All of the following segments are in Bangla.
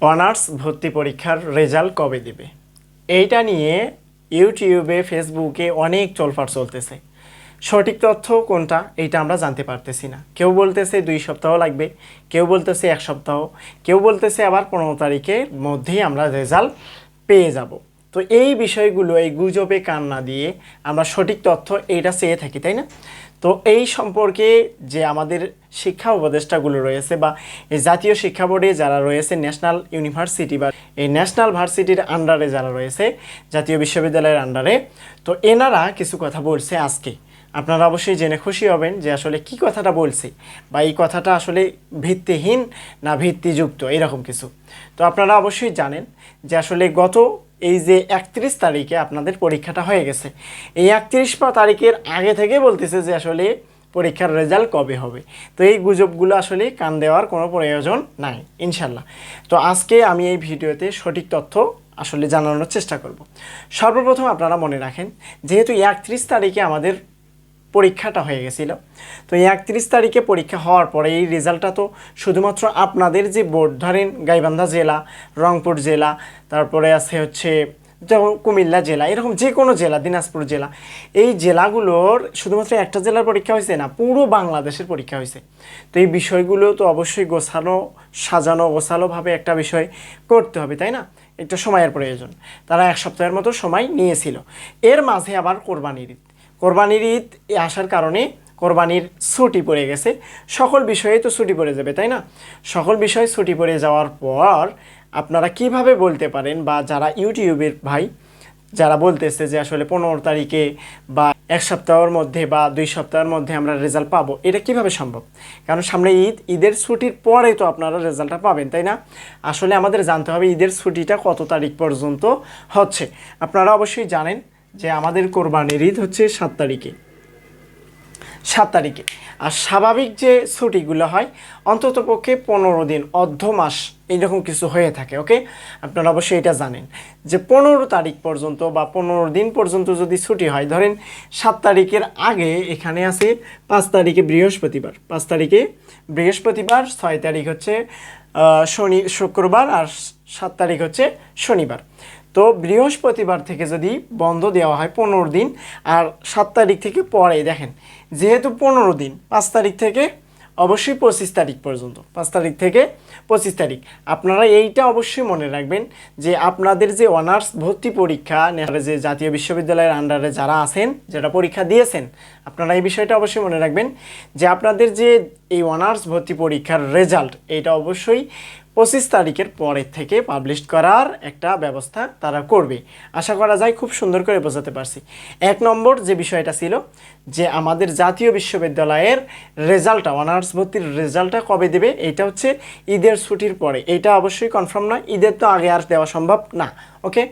অনার্স ভর্তি পরীক্ষার রেজাল্ট কবে দেবে? এইটা নিয়ে ইউটিউবে, ফেসবুকে অনেক চলফাট চলতেছে। সঠিক তথ্য কোনটা, এইটা আমরা জানতে পারতেছি না। কেউ বলতেছে দুই সপ্তাহ লাগবে, কেউ বলতেছে এক সপ্তাহ, কেউ বলতেছে আবার পনেরো তারিখের মধ্যেই আমরা রেজাল্ট পেয়ে যাব। তো এই বিষয়গুলো, এই গুজবে কান না দিয়ে আমরা সঠিক তথ্য এইটা চেয়ে থাকি, তাই না? তো এই সম্পর্কে যে আমাদের শিক্ষা উপদেষ্টাগুলো রয়েছে বা এই জাতীয় শিক্ষা বোর্ডে যারা রয়েছে, ন্যাশনাল ইউনিভার্সিটি বা এই ন্যাশনাল ভার্সিটির আন্ডারে যারা রয়েছে, জাতীয় বিশ্ববিদ্যালয়ের আন্ডারে তো এনারা কিছু কথা বলছে আজকে। আপনারা অবশ্যই জেনে খুশি হবেন যে আসলে কি কথাটা বলছে বা এই কথাটা আসলে ভিত্তিহীন না ভিত্তিযুক্ত, এরকম কিছু। তো আপনারা অবশ্যই জানেন যে আসলে গত এই যে একত্রিশ তারিখে আপনাদের পরীক্ষাটা হয়ে গেছে। এই একত্রিশ তারিখের আগে থেকে বলতেছে যে আসলে পরীক্ষার রেজাল্ট কবে হবে। তো এই গুজবগুলো আসলে কান দেওয়ার কোনো প্রয়োজন নাই ইনশাল্লাহ তো আজকে আমি এই ভিডিওতে সঠিক তথ্য আসলে জানানোর চেষ্টা করব। সর্বপ্রথম আপনারা মনে রাখেন, যেহেতু একত্রিশ তারিখে আমাদের পরীক্ষাটা হয়ে গেছিল। তো এই একত্রিশ তারিখে পরীক্ষা হওয়ার পরে এই রেজাল্টটা তো শুধুমাত্র আপনাদের যে বোর্ড ধরেন গাইবান্ধা জেলা, রংপুর জেলা, তারপরে আছে হচ্ছে যেমন কুমিল্লা জেলা, এরকম যে কোনো জেলা, দিনাজপুর জেলা, এই জেলাগুলোর শুধুমাত্র একটা জেলার পরীক্ষা হয়েছে না, পুরো বাংলাদেশের পরীক্ষা হয়েছে। তো এই বিষয়গুলো তো অবশ্যই গোছানো, সাজানো, গোছালোভাবে একটা বিষয় করতে হবে, তাই না? একটা সময়ের প্রয়োজন। তারা এক সপ্তাহের মতো সময় নিয়েছিল। এর মাঝে আবার কোরবানির কোরবানির ঈদ আসার কারণে কোরবানির ছুটি পড়ে গেছে। সকল বিষয়ে তো ছুটি পড়ে যাবে, তাই না? সকল বিষয়ে ছুটি পড়ে যাওয়ার পর আপনারা কীভাবে বলতে পারেন বা যারা ইউটিউবের ভাই, যারা বলতেছে যে আসলে পনেরো তারিখে বা এক সপ্তাহের মধ্যে বা দুই সপ্তাহের মধ্যে আমরা রেজাল্ট পাবো, এটা কীভাবে সম্ভব? কারণ সামনে ঈদ, ঈদের ছুটির পরে তো আপনারা রেজাল্টটা পাবেন, তাই না? আসলে আমাদের জানতে হবে ঈদের ছুটিটা কত তারিখ পর্যন্ত হচ্ছে। আপনারা অবশ্যই জানেন যে আমাদের কোরবানির ঈদ হচ্ছে সাত তারিখে। সাত তারিখে। আর স্বাভাবিক যে ছুটিগুলো হয় অন্ততপক্ষে পনেরো দিন, অর্ধ মাস এইরকম কিছু হয়ে থাকে, ওকে? আপনারা অবশ্যই এটা জানেন যে পনেরো তারিখ পর্যন্ত বা পনেরো দিন পর্যন্ত যদি ছুটি হয়, ধরেন সাত তারিখের আগে এখানে আছে পাঁচ তারিখে বৃহস্পতিবার। পাঁচ তারিখে বৃহস্পতিবার, ছয় তারিখ হচ্ছে শনি, শুক্রবার আর সাত তারিখ হচ্ছে শনিবার। তো বৃহস্পতিবার থেকে যদি বন্ধ দেওয়া হয় পনেরো দিন, আর সাত তারিখ থেকে পরে দেখেন, যেহেতু পনেরো দিন, পাঁচ তারিখ থেকে অবশ্যই পঁচিশ তারিখ পর্যন্ত, পাঁচ তারিখ থেকে পঁচিশ তারিখ। আপনারা এইটা অবশ্যই মনে রাখবেন যে আপনাদের যে অনার্স ভর্তি পরীক্ষা যে জাতীয় বিশ্ববিদ্যালয়ের আন্ডারে যারা আছেন যেটা পরীক্ষা দিয়েছেন, আপনারা এই বিষয়টা অবশ্যই মনে রাখবেন যে আপনাদের যে এই অনার্স ভর্তি পরীক্ষার রেজাল্ট এটা অবশ্যই পঁচিশ তারিখের পরের থেকে পাবলিশ করার একটা ব্যবস্থা তারা করবে। আশা করা যায় খুব সুন্দর করে বোঝাতে পারছি। এক নম্বর যে বিষয়টা ছিল, যে আমাদের জাতীয় বিশ্ববিদ্যালয়ের রেজাল্টটা, অনার্স ভর্তির রেজাল্টটা কবে দেবে, এটা হচ্ছে ঈদের ছুটির পরে। এইটা অবশ্যই কনফার্ম নয়, ঈদের তো আগে আর দেওয়া সম্ভব না ওকে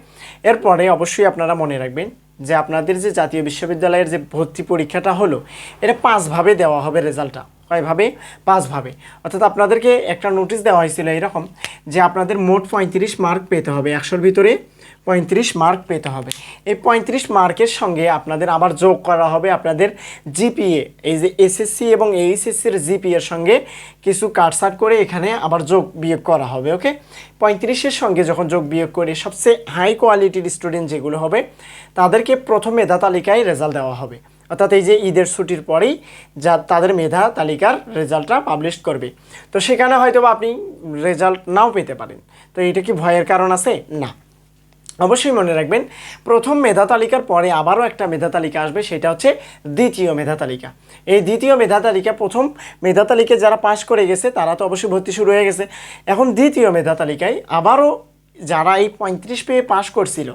এরপরে অবশ্যই আপনারা মনে রাখবেন যে আপনাদের যে জাতীয় বিশ্ববিদ্যালয়ের যে ভর্তি পরীক্ষাটা হলো, এটা পাঁচভাবে দেওয়া হবে রেজাল্টটা। কয়ভাবে পাঁচভাবে। অর্থাৎ আপনাদেরকে একটা নোটিশ দেওয়া হয়েছিল এরকম যে আপনাদের মোট পঁয়ত্রিশ মার্ক পেতে হবে। একশোর ভিতরে পঁয়ত্রিশ মার্ক পেতে হবে। এই পঁয়ত্রিশ মার্কের সঙ্গে আপনাদের আবার যোগ করা হবে আপনাদের জিপিএ এই যে এসএসসি এবং এইচএসসির জিপিএর সঙ্গে কিছু কাটসাট করে এখানে আবার যোগ বিয়োগ করা হবে ওকে পঁয়ত্রিশের সঙ্গে যখন যোগ বিয়োগ করে সবচেয়ে হাই কোয়ালিটির স্টুডেন্ট যেগুলো হবে, তাদেরকে প্রথম মেধা তালিকায় রেজাল্ট দেওয়া হবে। অর্থাৎ এই যে ঈদের ছুটির পরেই যা তাদের মেধা, তালিকার রেজাল্টটা পাবলিশ করবে। তো সেখানে হয়তো আপনি রেজাল্ট নাও পেতে পারেন। তো এটা কি ভয়ের কারণ আছে? না। অবশ্যই মনে রাখবেন, প্রথম মেধা তালিকার পরে আবারও একটা মেধা তালিকা আসবে, সেটা হচ্ছে দ্বিতীয় মেধা তালিকা। এই দ্বিতীয় মেধা তালিকা প্রথম মেধা তালিকায় যারা পাশ করে গেছে, তারা তো অবশ্যই ভর্তি শুরু হয়ে গেছে। এখন দ্বিতীয় মেধা তালিকায় আবারও যারা এই পঁয়ত্রিশ পেয়ে পাশ করছিল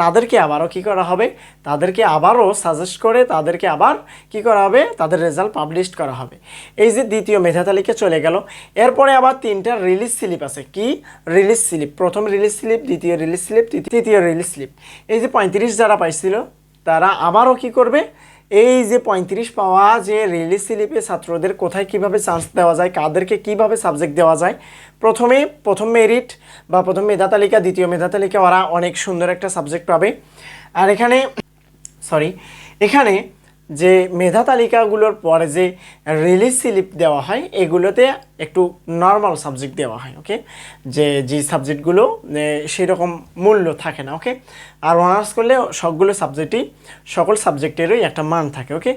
তাদেরকে আবারও কি করা হবে? তাদেরকে আবারও সাজেস্ট করে তাদেরকে আবার কি করা হবে? তাদের রেজাল্ট পাবলিশ করা হবে। এই যে দ্বিতীয় মেধা তালিকা চলে গেল। এরপরে আবার তিনটা রিলিজ স্লিপ আছে। কি? রিলিজ স্লিপ প্রথম রিলিজ স্লিপ দ্বিতীয় রিলিজ স্লিপ তৃতীয় রিলিজ স্লিপ এই যে পঁয়ত্রিশ যারা পাইছিল, তারা আবারও কি করবে? এই যে পঁয়ত্রিশ পাওয়া যে রিলিজ স্লিপে ছাত্রদের কোথায় কীভাবে চান্স দেওয়া যায়, কাদেরকে কীভাবে সাবজেক্ট দেওয়া যায়, প্রথমে, প্রথম মেরিট বা প্রথম মেধা তালিকা, দ্বিতীয় মেধা তালিকা, ওরা অনেক সুন্দর একটা সাবজেক্ট পাবে। আর এখানে সরি এখানে যে মেধা তালিকাগুলোর পরে যে রিলিজ স্লিপ দেওয়া হয়, এগুলোতে একটু নর্মাল সাবজেক্ট দেওয়া হয় ওকে যে যে সাবজেক্টগুলো সেরকম মূল্য থাকে না ওকে আর অনার্স করলে সবগুলো সাবজেক্টই সকল সাবজেক্টেরই একটা মান থাকে ওকে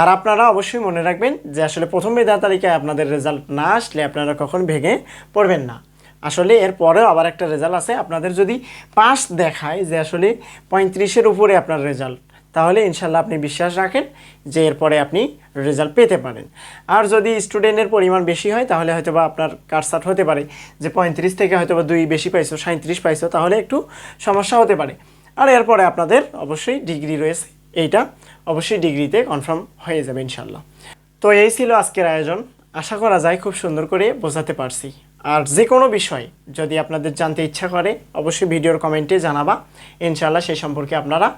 আর আপনারা অবশ্যই মনে রাখবেন যে আসলে প্রথম মেধা তালিকায় আপনাদের রেজাল্ট না আসলে আপনারা কখন ভেঙে পড়বেন না। আসলে এর পরেও আবার একটা রেজাল্ট আছে। আপনাদের যদি পাস দেখায় যে আসলে পঁয়ত্রিশের উপরে আপনার রেজাল্ট তাহলে ইনশাল্লাহ আপনি বিশ্বাস রাখেন যে এরপরে আপনি রেজাল্ট পেতে পারেন। আর যদি স্টুডেন্টের পরিমাণ বেশি হয়, তাহলে হয়তো বা আপনার কাটসাট হতে পারে। যে পঁয়ত্রিশ থেকে হয়তো বা দুই বেশি পাইছো সাঁত্রিশ পাইছো, তাহলে একটু সমস্যা হতে পারে। আর এরপরে আপনাদের অবশ্যই ডিগ্রি রয়েছে। এইটা অবশ্যই ডিগ্রিতে কনফার্ম হয়ে যাবে ইনশাল্লাহ তো এই ছিল আজকের আয়োজন। আশা করা যায় খুব সুন্দর করে বোঝাতে পারছি। আর যে কোনো বিষয় যদি আপনাদের জানতে ইচ্ছা করে, অবশ্যই ভিডিওর কমেন্টে জানাবা। ইনশাল্লাহ সেই সম্পর্কে আপনারা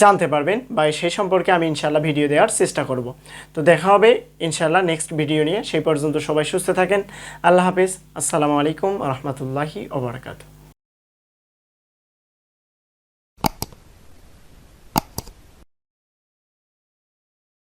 জানতে পারবেন বা সেই সম্পর্কে আমি ইনশাল্লাহ ভিডিও দেওয়ার চেষ্টা করব। তো দেখা হবে ইনশাল্লাহ নেক্সট ভিডিও নিয়ে। সেই পর্যন্ত সবাই সুস্থ থাকেন। আল্লাহ হাফিজ। আসসালামু আলাইকুম রহমতুল্লাহি ওবরাকাতু